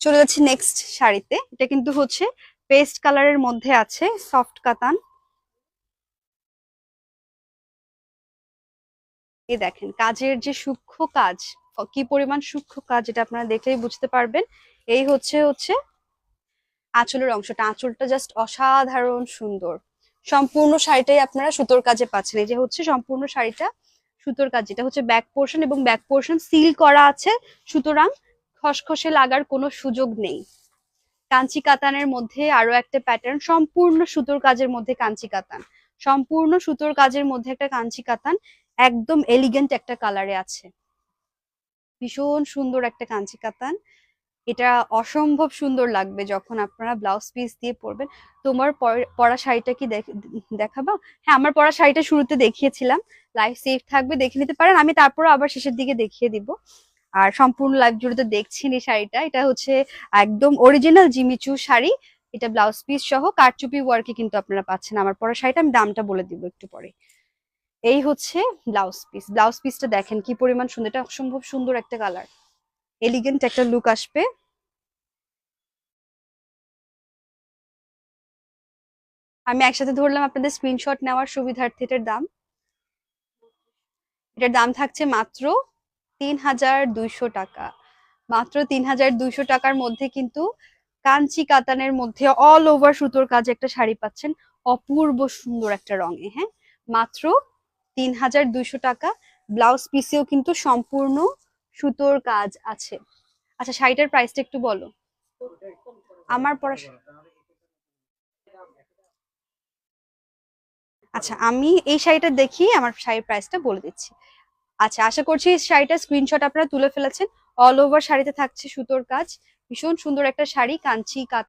চলে যাচ্ছি নেক্সট শাড়িতে। এটা কিন্তু হচ্ছে পেস্ট কালারের মধ্যে আছে সফট কাতান। এই দেখেন, কাজের যে সূক্ষ্ম কাজ কি পরিমাণ সূক্ষ্ম কাজ এটা আপনারা দেখলেই বুঝতে পারবেন। এই হচ্ছে হচ্ছে আঁচলের অংশটা। আঁচলটা জাস্ট অসাধারণ সুন্দর। সম্পূর্ণ শাড়িটাই আপনারা সুতোর কাজে পাচ্ছেন। এই যে হচ্ছে সম্পূর্ণ শাড়িটা সুতোর কাজ। এটা হচ্ছে ব্যাক পোর্শন এবং ব্যাক পোর্শন সিল করা আছে সুতরাং খসখসে লাগার কোনো সুযোগ নেই। কাঞ্চি কাতানের মধ্যে আরও একটা প্যাটার্ন সম্পূর্ণ সুতোর কাজের মধ্যে কাঞ্চি কাতান সম্পূর্ণ সুতোর কাজের মধ্যে একটা কাঞ্চি কাতান একদম এলিগেন্ট একটা কালারে আছে। ভীষণ সুন্দর একটা কাঞ্চি কাতান এটা অসম্ভব সুন্দর লাগবে যখন আপনারা ব্লাউজ পিস দিয়ে পরবেন। তোমার পর- শাড়িটা কি দেখ- দেখাবা? হ্যাঁ আমার পরা শাড়িটা শুরুতে দেখিয়েছিলাম। লাইভ সেভ থাকবে, দেখে নিতে পারেন। আমি তারপর আবার শেষের দিকে দেখিয়ে দিব। আর সম্পূর্ণ লাইভ জুড়ে তো দেখছেন এই শাড়িটা। এটা হচ্ছে একদম অরিজিনাল জিমিচু শাড়ি। এটা ব্লাউজ পিস সহ কারচুপি ওয়ার্কে কিন্তু আপনারা পাচ্ছেন। আমার পরা শাড়িটা আমি দামটা বলে দিব একটু পরে। এই হচ্ছে ব্লাউজ পিস ব্লাউজ পিসটা দেখেন কি পরিমাণ সুন্দর। এটা অসম্ভব সুন্দর একটা কালার এলিগেন্ট একটা লুক আসবে। আমি একসাথে ধরলাম আপনাদের স্ক্রিনশট নেওয়ার সুবিধার্থে এটার দাম। এটার দাম থাকছে মাত্র তিন হাজার দুইশো টাকা। মাত্র তিন হাজার দুইশো টাকার মধ্যে কিন্তু কাঞ্চি কাতানের মধ্যে অল ওভার সুতোর কাজে একটা শাড়ি পাচ্ছেন। অপূর্ব সুন্দর একটা রঙে হ্যাঁ? মাত্র তিন হাজার দুইশো টাকা। ব্লাউজ পিসেও কিন্তু সম্পূর্ণ সুতোর কাজ আছে। আচ্ছা শাড়িটার প্রাইসটা একটু বলো। আমার পড়া আচ্ছা আমি এই শাড়িটা দেখি, আমার শাড়ির প্রাইসটা বলে দিচ্ছি। আচ্ছা আশা করছি শাড়িটা স্ক্রিনশট আপনারা তুলে ফেলেছেন। অল ওভার শাড়িতে থাকছে সুতোর কাজ। ভীষণ সুন্দর একটা শাড়ি, কাঞ্চি, কাত